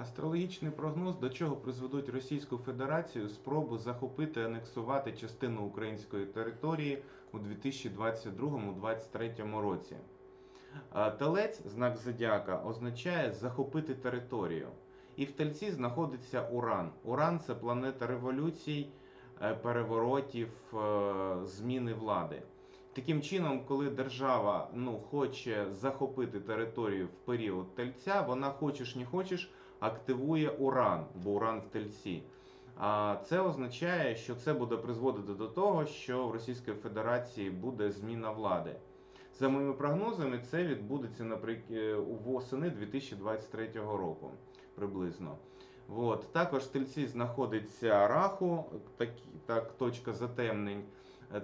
Астрологічний прогноз, до чого призведуть Російську Федерацію спробу захопити, анексувати частину української території у 2022-2023 році. Телець, знак зодіака, означає захопити територію. І в тельці знаходиться Уран. Уран це планета революцій, е, переворотів, е, зміни влади. Таким чином, коли держава ну, хоче захопити територію в період тельця, вона хочеш не хочеш активує уран, бо уран в тельці. А це означає, що це буде призводити до того, що в Російській Федерації буде зміна влади. За моїми прогнозами, це відбудеться наприк- восени 2023 року приблизно. От. Також в тельці знаходиться раху, так, так, точка затемнень.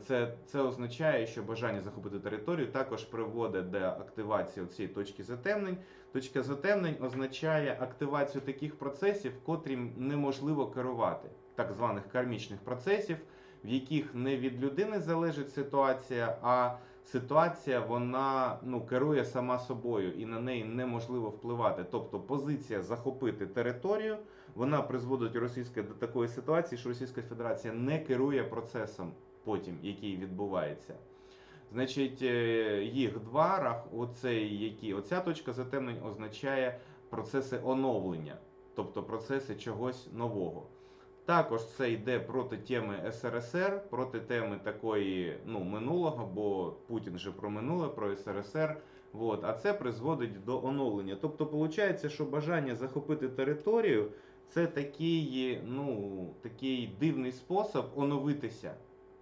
Це, це означає, що бажання захопити територію також приводить до активації цієї точки затемнень. Точка затемнень означає активацію таких процесів, котрим неможливо керувати, так званих кармічних процесів, в яких не від людини залежить ситуація, а ситуація вона ну, керує сама собою і на неї неможливо впливати. Тобто позиція захопити територію, вона призводить російське до такої ситуації, що Російська Федерація не керує процесом потім, який відбувається. Значить, е, їх два оцей, які, оця точка затемнень означає процеси оновлення, тобто процеси чогось нового. Також це йде проти теми СРСР, проти теми такої ну, минулого, бо Путін же про минуле, про СРСР. От, а це призводить до оновлення. Тобто, виходить, що бажання захопити територію це такий, ну, такий дивний спосіб оновитися.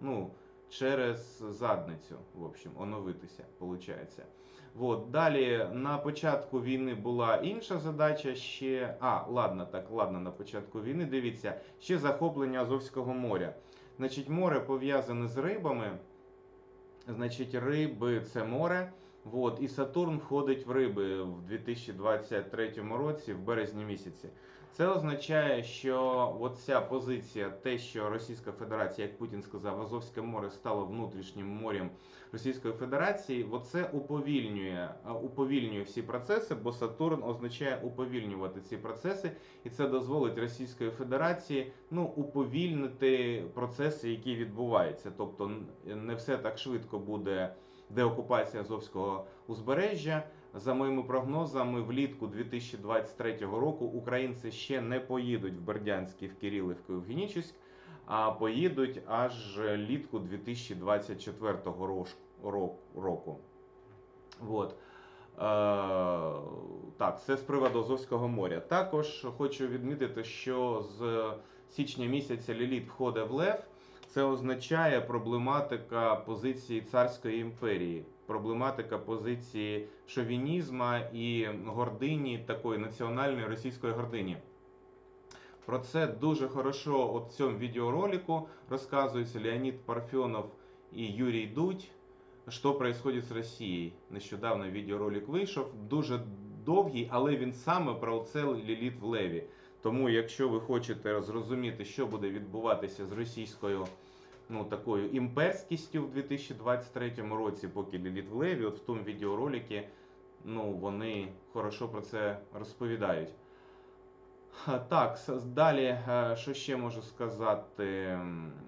Ну, через задницю, в общем, оновитися, виходить. Вот. Далі на початку війни була інша задача ще. А, ладно, так, ладно, на початку війни. Дивіться, ще захоплення Азовського моря. Значить, море пов'язане з рибами. Значить, риби це море. Вот. І Сатурн входить в риби в 2023 році, в березні місяці. Це означає, що оця позиція, те, що Російська Федерація, як Путін сказав, Азовське море стало внутрішнім морем Російської Федерації, оце уповільнює, уповільнює всі процеси, бо Сатурн означає уповільнювати ці процеси, і це дозволить Російської Федерації ну, уповільнити процеси, які відбуваються. Тобто не все так швидко буде деокупація Азовського узбережжя. За моїми прогнозами, влітку 2023 року українці ще не поїдуть в Бердянськ, в Кирилівку, в Генічеськ, а поїдуть аж літку 2024 року. Вот. Е, так, це з приводу Азовського моря. Також хочу відмітити, що з січня місяця Ліліт входить в Лев. Це означає проблематика позиції царської імперії, проблематика позиції шовінізма і гордині, такої національної російської гордині. Про це дуже хорошо от в цьому відеоролику розказується Леонід Парфьонов і Юрій Дудь. Що происходит з Росією? Нещодавно відеоролик вийшов, дуже довгий, але він саме про це Ліліт в Леві. Тому, якщо ви хочете зрозуміти, що буде відбуватися з російською ну, такою імперськістю в 2023 році, поки Ліліт в Леві, от в тому відеороликі, ну, вони хорошо про це розповідають. Так, далі, е, що ще можу сказати?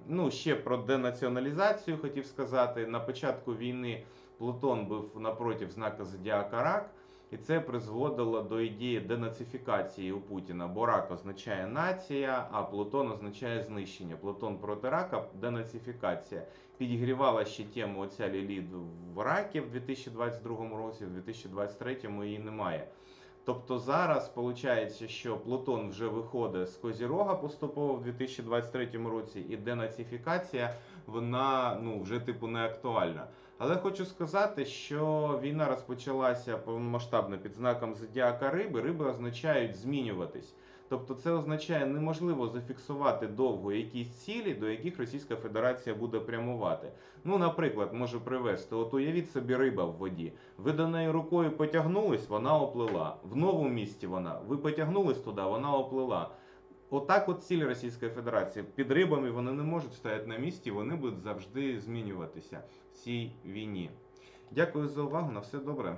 Ну, ще про денаціоналізацію хотів сказати. На початку війни Плутон був напротив знака Зодіака Рак, і це призводило до ідеї денацифікації у Путіна. Бо рак означає нація, а Плутон означає знищення. Плутон проти рака денацифікація. Підігрівала ще тему оця Ліліт в ракі в 2022 році, в 2023 її немає. Тобто зараз виходить, що Плутон вже виходить з Козірога поступово в 2023 році, і денацифікація вона ну вже типу не актуальна. Але хочу сказати, що війна розпочалася повномасштабно під знаком зодіака риби. Риби означають змінюватись. Тобто це означає неможливо зафіксувати довго якісь цілі, до яких Російська Федерація буде прямувати. Ну, наприклад, можу привести: от уявіть собі риба в воді. Ви до неї рукою потягнулись, вона оплила. В новому місті вона. Ви потягнулись туди, вона оплила. Отак от ціль Російської Федерації. Під рибами вони не можуть стояти на місці, вони будуть завжди змінюватися в цій війні. Дякую за увагу. На все добре.